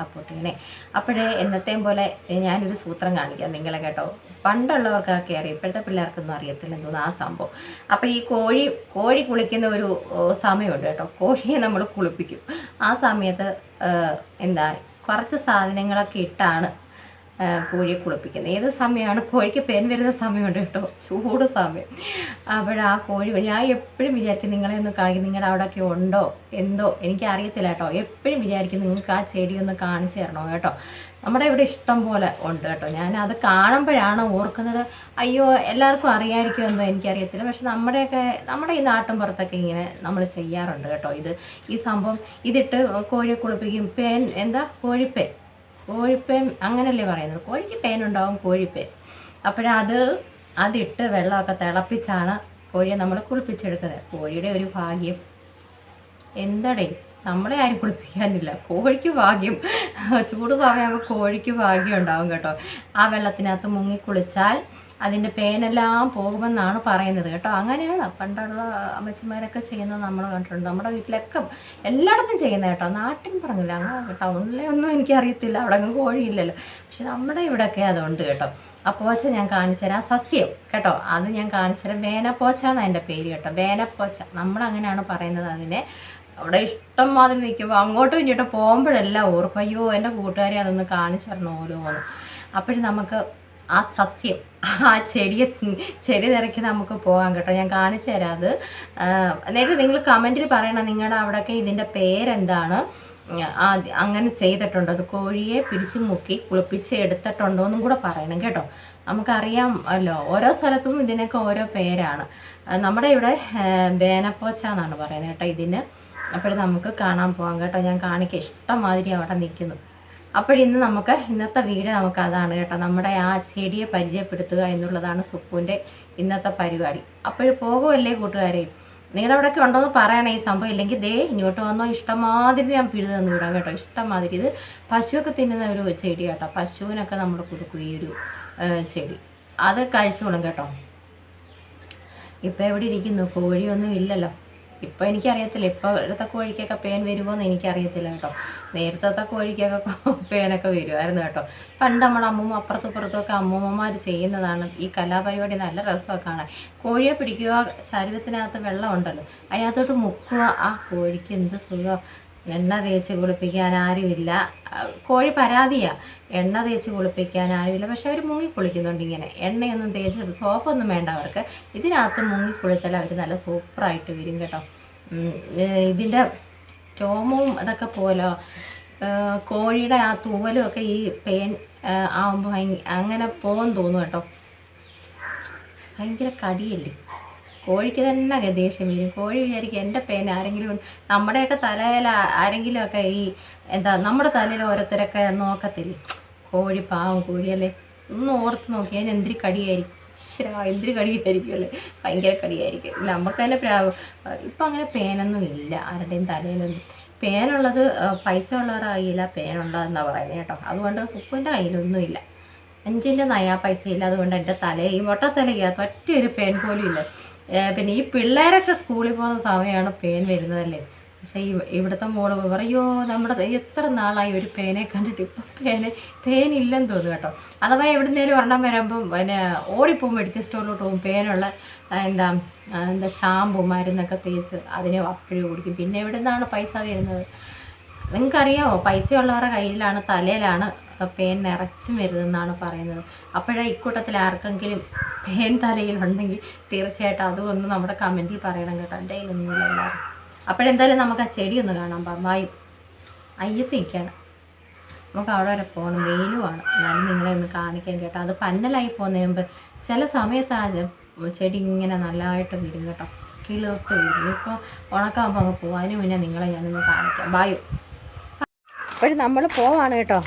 Support ചെയ്യണേ. അപ്പോഴേ എന്നത്തെയും പോലെ ഞാനൊരു സൂത്രം കാണിക്കാം നിങ്ങളെ കേട്ടോ. പണ്ടുള്ളവർക്കൊക്കെ അറിയാം ഇപ്പോഴത്തെ പിള്ളേർക്കൊന്നും അറിയത്തില്ല എന്തോന്ന് ആ സംഭവം. അപ്പോൾ ഈ കോഴി കോഴി കുളിക്കുന്ന ഒരു സമയമുണ്ട് കേട്ടോ. കോഴിയെ നമ്മൾ കുളിപ്പിക്കും. ആ സമയത്ത് എന്താ കുറച്ച് സാധനങ്ങളൊക്കെ ഇട്ടാണ് കോഴിയെ കുളിപ്പിക്കുന്നത്. ഏത് സമയമാണ് കോഴിക്ക് പേൻ വരുന്ന സമയമുണ്ട് കേട്ടോ? ചൂട് സമയം. അപ്പോൾ ആ കോഴി ഞാൻ എപ്പോഴും വിചാരിക്കും നിങ്ങളെ ഒന്ന് കാണിക്കും നിങ്ങളുടെ അവിടെയൊക്കെ ഉണ്ടോ എന്തോ എനിക്ക് അറിയത്തില്ല കേട്ടോ. എപ്പോഴും വിചാരിക്കും നിങ്ങൾക്ക് ആ ചെടി ഒന്ന് കാണിച്ചു തരണോ കേട്ടോ. നമ്മുടെ ഇവിടെ ഇഷ്ടം പോലെ ഉണ്ട് കേട്ടോ. ഞാൻ അത് കാണുമ്പോഴാണ് ഓർക്കുന്നത് അയ്യോ എല്ലാവർക്കും അറിയാമായിരിക്കും എന്തോ എനിക്കറിയത്തില്ല. പക്ഷെ നമ്മുടെയൊക്കെ നമ്മുടെ ഈ നാട്ടിൻ പുറത്തൊക്കെ ഇങ്ങനെ നമ്മൾ ചെയ്യാറുണ്ട് കേട്ടോ ഇത്. ഈ സംഭവം ഇതിട്ട് കോഴിയെ കുളിപ്പിക്കും. പേൻ എന്താ? കോഴിപ്പേൻ. കോഴിപ്പേൻ അങ്ങനല്ലേ പറയുന്നത്. കോഴിക്ക് പേനുണ്ടാവും കോഴിപ്പേൻ അപ്പോഴത് അതിട്ട് വെള്ളമൊക്കെ തിളപ്പിച്ചാണ് കോഴിയെ നമ്മൾ കുളിപ്പിച്ചെടുക്കുന്നത്. കോഴിയുടെ ഒരു ഭാഗ്യം. എന്തടേ നമ്മളെ ആരും കുളിപ്പിക്കാനില്ല. കോഴിക്ക് ഭാഗ്യം. ചൂട് സമയമാകുമ്പോൾ കോഴിക്ക് ഭാഗ്യം ഉണ്ടാവും കേട്ടോ. ആ വെള്ളത്തിനകത്ത് മുങ്ങി കുളിച്ചാൽ അതിന്റെ പേനെല്ലാം പോകുമെന്നാണ് പറയുന്നത് കേട്ടോ. അങ്ങനെയാണ് പണ്ടുള്ള അമ്മച്ചിമാരൊക്കെ ചെയ്യുന്നത് നമ്മൾ കണ്ടിട്ടുണ്ട്. നമ്മുടെ വീട്ടിലൊക്കെ എല്ലായിടത്തും ചെയ്യുന്നത് കേട്ടോ. നാട്ടിൻ പറഞ്ഞില്ല. അങ്ങ് ടൗണിലെ ഒന്നും എനിക്കറിയത്തില്ല. അവിടെ അങ്ങ് കോഴിയില്ലല്ലോ. പക്ഷെ നമ്മുടെ ഇവിടെയൊക്കെ അതുണ്ട് കേട്ടോ. അപ്പോച്ച പോച്ച ഞാൻ കാണിച്ചു തരാം. സസ്യം കേട്ടോ. അത് ഞാൻ കാണിച്ചു തരാം. വേനപ്പോച്ച എന്നാണ് എന്റെ പേര് കേട്ടോ. വേനപ്പോച്ച. നമ്മളങ്ങനെയാണ് പറയുന്നത് അതിനെ. അവിടെ ഇഷ്ടം മാതിരി നിൽക്കുമ്പോൾ അങ്ങോട്ടും ഇങ്ങോട്ടും പോകുമ്പോഴെല്ലാം ഓർക്കും. അയ്യോ എന്റെ കൂട്ടുകാരെ അതൊന്ന് കാണിച്ചു തരണം ഓരോന്ന്. അപ്പോഴും നമുക്ക് ആ സസ്യം ആ ചെടിയെ ചെടി നിറയ്ക്ക് നമുക്ക് പോകാം കേട്ടോ. ഞാൻ കാണിച്ചു തരാം അത്. നേരത്തെ നിങ്ങൾ കമന്റിൽ പറയണം നിങ്ങളുടെ അവിടെയൊക്കെ ഇതിന്റെ പേരെന്താണ്. അങ്ങനെ ചെയ്തിട്ടുണ്ടോ. അത് കോഴിയെ പിടിച്ചു മുക്കി കുളിപ്പിച്ച് എടുത്തിട്ടുണ്ടോ എന്നും കൂടെ പറയണം കേട്ടോ. നമുക്കറിയാം അല്ലോ ഓരോ സ്ഥലത്തും ഇതിനൊക്കെ ഓരോ പേരാണ്. നമ്മുടെ ഇവിടെ വേനപ്പോച്ച എന്നാണ് പറയുന്നത് കേട്ടോ ഇതിന്. അപ്പോഴും നമുക്ക് കാണാൻ പോകാം കേട്ടോ. ഞാൻ കാണിക്കുക ഇഷ്ടം മാതിരി അവിടെ നിൽക്കുന്നു. അപ്പോഴിന്ന് നമുക്ക് ഇന്നത്തെ വീഡിയോ നമുക്ക് അതാണ് കേട്ടോ. നമ്മുടെ ആ ചെടിയെ പരിചയപ്പെടുത്തുക എന്നുള്ളതാണ് സുപ്പുവിന്റെ ഇന്നത്തെ പരിപാടി. അപ്പോഴും പോകുമല്ലേ കൂട്ടുകാരെ? നിങ്ങളുടെ അവിടെയൊക്കെ ഉണ്ടോ എന്ന് പറയണേ. ഈ സംഭവം ഇല്ലെങ്കിൽ ദേ ഇങ്ങോട്ട് വന്നോ. ഇഷ്ടമാതിരി ഞാൻ പിഴുത് തന്നു വിടാം കേട്ടോ. ഇഷ്ടമാതിരി ഇത് പശുവൊക്കെ തിന്നുന്ന ഒരു ചെടി കേട്ടോ. പശുവിനൊക്കെ നമ്മൾ കൊടുക്കും ഈ ഒരു ചെടി. അത് കഴിച്ചോളും കേട്ടോ. ഇപ്പം എവിടെ ഇരിക്കുന്നു? കോഴിയൊന്നും ഇല്ലല്ലോ. ഇപ്പം എനിക്കറിയത്തില്ല. ഇപ്പോൾ ഇവിടുത്തെ കോഴിക്കൊക്കെ പേൻ വരുമോ എന്ന് എനിക്കറിയത്തില്ല കേട്ടോ. നേരത്തെ കോഴിക്കൊക്കെ പേനൊക്കെ വരുമായിരുന്നു കേട്ടോ. പണ്ട് നമ്മുടെ അമ്മൂമ്മ അപ്പുറത്തും ഇപ്പുറത്തുമൊക്കെ അമ്മൂമ്മമാർ ചെയ്യുന്നതാണ് ഈ കലാപരിപാടി നല്ല രസമൊക്കെ കാണാൻ. കോഴിയെ പിടിക്കുക ശരീരത്തിനകത്ത് വെള്ളം ഉണ്ടല്ലോ അതിനകത്തോട്ട് മുക്കുക. ആ കോഴിക്ക് എന്ത് സുഖം. എണ്ണ തേച്ച് കുളിപ്പിക്കാൻ ആരുമില്ല. കോഴി പരാതിയാ. എണ്ണ തേച്ച് കുളിപ്പിക്കാൻ ആരുമില്ല. പക്ഷെ അവർ മുങ്ങി കുളിക്കുന്നുണ്ട് ഇങ്ങനെ. എണ്ണയൊന്നും തേച്ച് സോപ്പൊന്നും വേണ്ട അവർക്ക്. ഇതിനകത്ത് മുങ്ങി കുളിച്ചാൽ അവർ നല്ല സൂപ്പറായിട്ട് വരും കേട്ടോ. ഇതിന്റെ രോമവും അതൊക്കെ പോലോ കോഴിയുടെ ആ തൂവലും ഒക്കെ ഈ പേൻ ആവുമ്പോൾ അങ്ങനെ പോകാൻ തോന്നും കേട്ടോ. ഭയങ്കര കടിയല്ലേ? കോഴിക്ക് തന്നെ ദേഷ്യം വരും. കോഴി വിചാരിക്കും എന്റെ പേന ആരെങ്കിലും നമ്മുടെയൊക്കെ തലയിൽ ആരെങ്കിലും ആരെങ്കിലുമൊക്കെ ഈ എന്താ നമ്മുടെ തലയിൽ ഓരോരുത്തരൊക്കെ നോക്കത്തില്ലേ? കോഴി പാവം കോഴിയല്ലേ? ഒന്ന് ഓർത്ത് നോക്കി. അതിന് എന്തിരി കടിയായിരിക്കും? ശരാ എന്തിരി കടിയായിരിക്കും അല്ലേ? ഭയങ്കര കടിയായിരിക്കും. നമുക്ക് തന്നെ ഇപ്പം അങ്ങനെ പേനൊന്നും ഇല്ല. ആരുടെയും തലയിലൊന്നും. പേനുള്ളത് പൈസ ഉള്ളവരായില്ല കയ്യില പേനുള്ളതെന്നാണ് പറയുന്നത് കേട്ടോ. അതുകൊണ്ട് സുപ്പിന്റെ കയ്യിലൊന്നും ഇല്ല. അഞ്ചിന്റെ നയാ പൈസ ഇല്ല. അതുകൊണ്ട് എന്റെ തല ഈ ഒറ്റ ഒരു പേൻ പോലും ഇല്ല. പിന്നെ ഈ പിള്ളേരൊക്കെ സ്കൂളിൽ പോകുന്ന സമയമാണ് പേൻ വരുന്നതല്ലേ? പക്ഷേ ഇവിടുത്തെ മോൾ പറയോ നമ്മുടെ എത്ര നാളായി ഒരു പേനെ കണ്ടിട്ട് ഇപ്പം പേന പേനില്ലെന്ന് തോന്നുന്നു കേട്ടോ. അഥവാ എവിടുന്നേലും ഒരെണ്ണം വരുമ്പം പിന്നെ ഓടിപ്പോകും മെഡിക്കൽ സ്റ്റോറിലോട്ട് പോകും പേനുള്ള എന്താ എന്താ ഷാമ്പു മരുന്നൊക്കെ തേച്ച് അതിനെ അപ്പോഴും കുടിക്കും പിന്നെ എവിടെ നിന്നാണ് പൈസ വരുന്നത്? നിങ്ങൾക്കറിയാമോ പൈസയുള്ളവരുടെ കയ്യിലാണ് തലയിലാണ് പേൻ നിറച്ചും വരുതെന്നാണ് പറയുന്നത്. അപ്പോഴേ ഇക്കൂട്ടത്തിൽ ആർക്കെങ്കിലും പേൻ തലയിലുണ്ടെങ്കിൽ തീർച്ചയായിട്ടും അതും ഒന്ന് നമ്മുടെ കമന്റിൽ പറയണം കേട്ടോ. എന്റെ കയ്യിലൊന്നുമില്ല എല്ലാവരും. അപ്പോഴെന്തായാലും നമുക്ക് ആ ചെടി ഒന്ന് കാണാം. പമ്പായി അയ്യത്ത് നിൽക്കുകയാണ്. നമുക്ക് അവിടെ വരെ പോകണം. വെയിലുമാണ് എന്നാലും നിങ്ങളെ ഒന്ന് കാണിക്കാൻ കേട്ടോ. അത് പന്നലായി പോകുന്നതിന് മുമ്പ് ചില സമയത്ത് ആ ചെടി ഇങ്ങനെ നല്ലതായിട്ട് വരും കേട്ടോ. കിളിർത്ത് വരും ഇപ്പോൾ ഉണക്കാകുമ്പോൾ അങ്ങ് പോകും അതിന് മുന്നേ നിങ്ങളെ ഞാനൊന്ന് കാണിക്കാം. ബായു അപ്പോഴും നമ്മൾ പോവാണ് കേട്ടോ.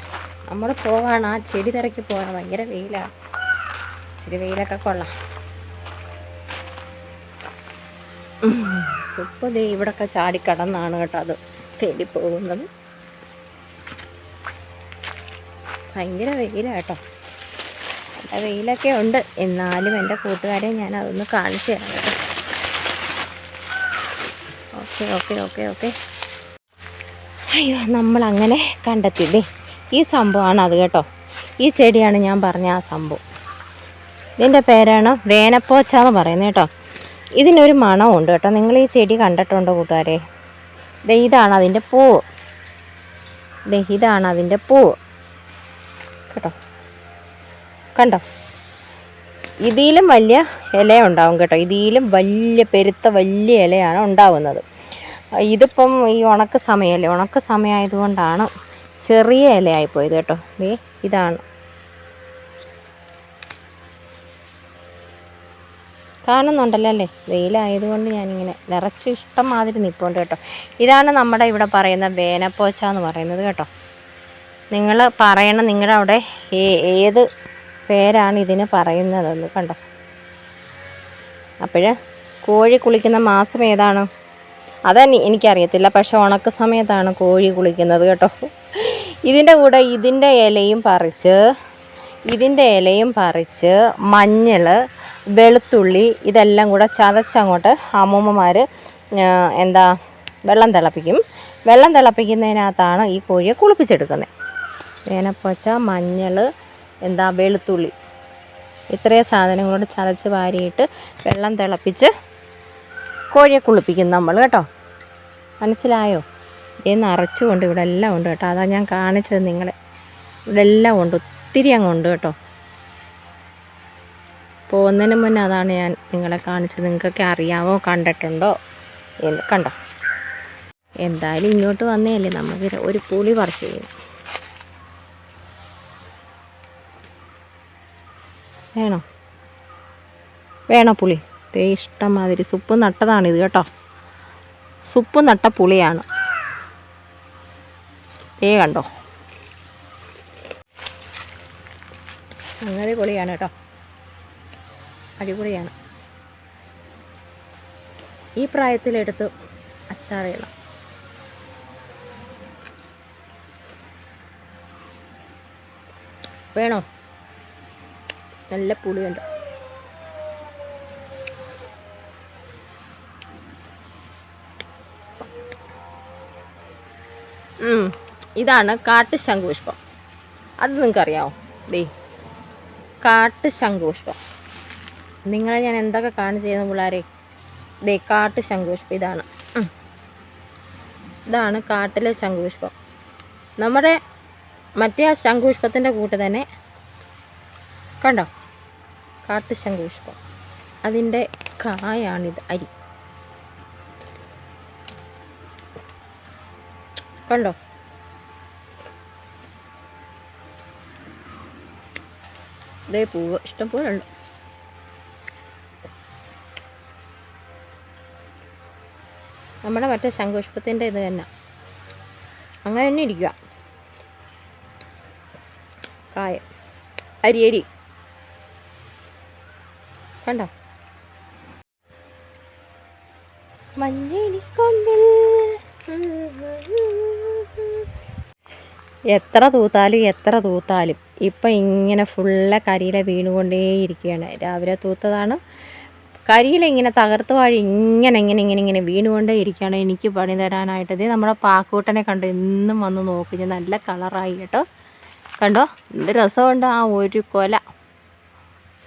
നമ്മൾ പോവാണ്. ആ ചെടി തിരക്കി പോവാണ്. ഭയങ്കര വെയിലാണ് ഇച്ചിരി വെയിലൊക്കെ കൊള്ളാം. സുപ്പ് ദേ ഇവിടൊക്കെ ചാടിക്കടന്നാണ് കേട്ടോ അത് തേടി പോകുന്നത്. ഭയങ്കര വെയിലാണ് കേട്ടോ. നല്ല വെയിലൊക്കെ ഉണ്ട്. എന്നാലും എന്റെ കൂട്ടുകാരെ ഞാൻ അതൊന്ന് കാണിച്ചു തരാം കേട്ടോ. Okay okay okay okay. അയ്യോ നമ്മളങ്ങനെ കണ്ടെത്തിയതേ ഈ സംഭവമാണ് അത് കേട്ടോ. ഈ ചെടിയാണ് ഞാൻ പറഞ്ഞ ആ സംഭവം. ഇതിന്റെ പേരാണ് വേനപ്പോച്ച എന്ന് പറയുന്നത് കേട്ടോ. ഇതിനൊരു മണമുണ്ട് കേട്ടോ. നിങ്ങൾ ഈ ചെടി കണ്ടിട്ടുണ്ടോ കൂട്ടുകാരെ? ഇതാണ് അതിന്റെ പൂവ് ഇതാണ് അതിന്റെ പൂവ് കേട്ടോ. കണ്ടോ? ഇതിലും വലിയ ഇല ഉണ്ടാവും കേട്ടോ. ഇതിലും വലിയ പെരുത്ത വലിയ ഇലയാണ് ഉണ്ടാവുന്നത്. ഇതിപ്പം ഈ ഉണക്ക സമയമല്ലേ? ഉണക്ക സമയമായതുകൊണ്ടാണ് ചെറിയ ഇലയായി ഇലയായിപ്പോയത് കേട്ടോ. ദേ ഇതാണ്. കാണുന്നുണ്ടല്ലോ അല്ലേ? വെയിലായതുകൊണ്ട് ഞാനിങ്ങനെ നിറച്ച് ഇഷ്ടം മാതിരി നിൽപ്പുണ്ട് കേട്ടോ. ഇതാണ് നമ്മുടെ ഇവിടെ പറയുന്ന വേനപ്പോച്ച എന്ന് പറയുന്നത് കേട്ടോ. നിങ്ങൾ പറയണം നിങ്ങളുടെ അവിടെ ഏത് പേരാണ് ഇതിന് പറയുന്നതെന്ന് കണ്ടോ? അപ്പോൾ കോഴി കുളിക്കുന്ന മാസം ഏതാണ്? അതന്നെ എനിക്കറിയത്തില്ല പക്ഷെ ഉണക്ക സമയത്താണ് കോഴി കുളിക്കുന്നത് കേട്ടോ. ഇതിന്റെ കൂടെ ഇതിന്റെ ഇലയും പറിച്ച് ഇതിന്റെ ഇലയും പറിച്ച് മഞ്ഞൾ വെളുത്തുള്ളി ഇതെല്ലാം കൂടെ ചതച്ചങ്ങോട്ട് അമ്മൂമ്മമാർ എന്താ വെള്ളം തിളപ്പിക്കും. വെള്ളം തിളപ്പിക്കുന്നതിനകത്താണ് ഈ കോഴിയെ കുളിപ്പിച്ചെടുക്കുന്നത്. വേനപ്പച്ച മഞ്ഞൾ എന്താ വെളുത്തുള്ളി. ഇത്രയും സാധനങ്ങളോട് ചതച്ച് വാരിയിട്ട് വെള്ളം തിളപ്പിച്ച് കോഴിയെ കുളിപ്പിക്കും നമ്മൾ കേട്ടോ. മനസ്സിലായോ? ഇത് നിറച്ചുകൊണ്ട് ഇവിടെ എല്ലാം ഉണ്ട് കേട്ടോ. അതാ ഞാൻ കാണിച്ചത് നിങ്ങളെ. ഇവിടെ എല്ലാം ഉണ്ട്. ഒത്തിരി അങ്ങ് ഉണ്ട് കേട്ടോ. പോകുന്നതിന് മുന്നേ അതാണ് ഞാൻ നിങ്ങളെ കാണിച്ചത്. നിങ്ങൾക്കൊക്കെ അറിയാമോ കണ്ടിട്ടുണ്ടോ? എന്ന് കണ്ടോ? എന്തായാലും ഇങ്ങോട്ട് വന്നേയല്ലേ. നമുക്ക് ഒരു പുളി പറിച്ച് ചെയ്യും വേണോ? വേണോ പുളി? ഇഷ്ടം മാതിരി സുപ്പ് നട്ടതാണിത് കേട്ടോ. സുപ്പ് നട്ട പുളിയാണ്. ഏ കണ്ടോ? അങ്ങനെ പൊളിയാണ് കേട്ടോ. അടിപൊളിയാണ്. ഈ പ്രായത്തിലെടുത്ത് അച്ചാറിയണം വേണോ? നല്ല പുളിയുണ്ട് ഉം, ഇതാണ് കാട്ട് ശംഖുപുഷ്പം അത് നിങ്ങൾക്ക് അറിയാമോ ദേ കാട്ട് ശംഖുപുഷ്പം നിങ്ങളെ ഞാൻ എന്തൊക്കെ കാണിച്ചു ചെയ്യുന്ന പിള്ളേരെ? ദേ കാട്ട് ശംഖുപുഷ്പം ഇതാണ്. ഇതാണ് കാട്ടിലെ ശംഖുപുഷ്പം നമ്മുടെ മറ്റേ ആ ശംഖുപുഷ്പത്തിന്റെ കൂട്ട് തന്നെ കണ്ടോ? കാട്ട് ശംഖുപുഷ്പം അതിന്റെ കായാണിത് അരി. കണ്ടോ? ഇതേ പൂവ് ഇഷ്ടം പോലെ ഉണ്ട് നമ്മുടെ മറ്റേ ശംഖുപുഷ്പത്തിന്റെ ഇത് തന്നെ. അങ്ങനെ തന്നെ ഇരിക്കുക കായ അരി അരി. കണ്ടോ? മഞ്ഞളിക്കൊണ്ടിൽ എത്ര തൂത്താലും എത്ര തൂത്താലും. ഇപ്പം ഇങ്ങനെ ഫുള്ള് കരിയില വീണുകൊണ്ടേയിരിക്കുകയാണ്. രാവിലെ തൂത്തതാണ്. കരിയില ഇങ്ങനെ തകർത്ത് വാഴി ഇങ്ങനെ ഇങ്ങനെ ഇങ്ങനെ ഇങ്ങനെ വീണുകൊണ്ടേ ഇരിക്കുകയാണ് എനിക്ക് പണി തരാനായിട്ട്. ഇത് നമ്മുടെ പാക്കൂട്ടനെ കണ്ട്. ഇന്നും വന്ന് നോക്കി. നല്ല കളറായി കേട്ടോ. കണ്ടോ? എന്ത് രസമുണ്ട് ആ ഒരു കൊല.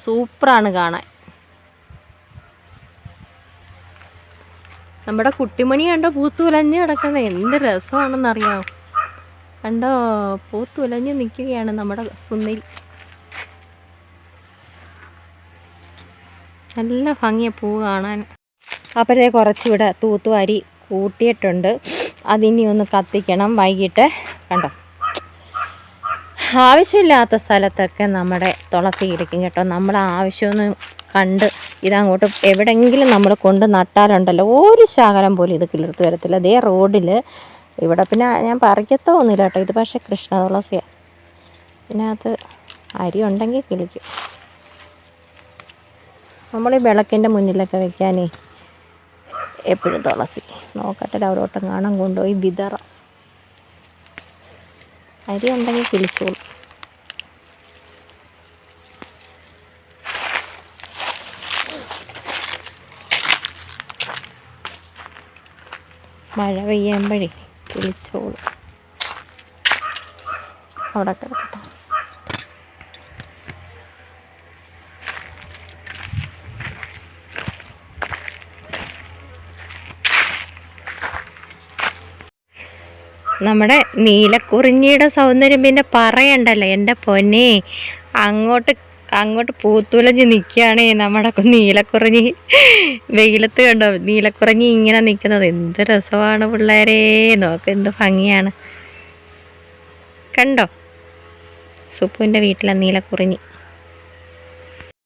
സൂപ്പറാണ് കാണാൻ. നമ്മുടെ കുട്ടിമണി കണ്ടോ? പൂത്തുലഞ്ഞ് കിടക്കുന്നത്. എന്ത് രസമാണെന്നറിയാമോ കണ്ടോ? പൂത്തുലഞ്ഞ് നിൽക്കുകയാണ് നമ്മുടെ സുന്ദരി നല്ല ഭംഗിയ പൂ കാണാൻ. അപ്പോഴേ കുറച്ചിവിടെ തൂത്തുവാരി കൂട്ടിയിട്ടുണ്ട്. അതിനി ഒന്ന് കത്തിക്കണം വൈകിട്ട്. കണ്ടോ? ആവശ്യമില്ലാത്ത സ്ഥലത്തൊക്കെ നമ്മുടെ തുളസി ഇരിക്കും കേട്ടോ. നമ്മൾ ആവശ്യമൊന്നും കണ്ട് ഇതങ്ങോട്ട് എവിടെയെങ്കിലും നമ്മൾ കൊണ്ട് നട്ടാലുണ്ടല്ലോ. ഒരു ശകലം പോലും ഇത് കിളിർത്ത് വരത്തില്ല. അതേ റോഡിൽ ഇവിടെ പിന്നെ ഞാൻ പറിക്കത്തോന്നില്ല കേട്ടോ. ഇത് പക്ഷേ കൃഷ്ണ തുളസിയാണ് ഇതിനകത്ത് അരി ഉണ്ടെങ്കിൽ കിളിക്കും. നമ്മൾ ഈ വിളക്കിന്റെ മുന്നിലൊക്കെ വെക്കാനേ എപ്പോഴും തുളസി. നോക്കട്ടെ അവരോട്ടം കാണാൻ കൊണ്ടുപോയി വിതറ. അരി ഉണ്ടെങ്കിൽ കിളിച്ചോളൂ. മഴ പെയ്യുമ്പോഴേ കിളിച്ചോളും അവിടെ കിടക്കട്ടെ. നമ്മുടെ നീലക്കുറിഞ്ഞിയുടെ സൗന്ദര്യം പിന്നെ പറയണ്ടല്ലോ. എന്റെ പൊന്നേ അങ്ങോട്ട് അങ്ങോട്ട് പൂത്തുലഞ്ഞ് നിൽക്കുകയാണേ നമ്മുടെ നീലക്കുറഞ്ഞി. വെയിലത്ത് കണ്ടോ? നീലക്കുറഞ്ഞി ഇങ്ങനെ നിൽക്കുന്നത് എന്ത് രസമാണ് പിള്ളേരെ. നോക്ക് എന്ത് ഭംഗിയാണ്. കണ്ടോ? സുപ്പുവിന്റെ വീട്ടിലെ നീലക്കുറിഞ്ഞി.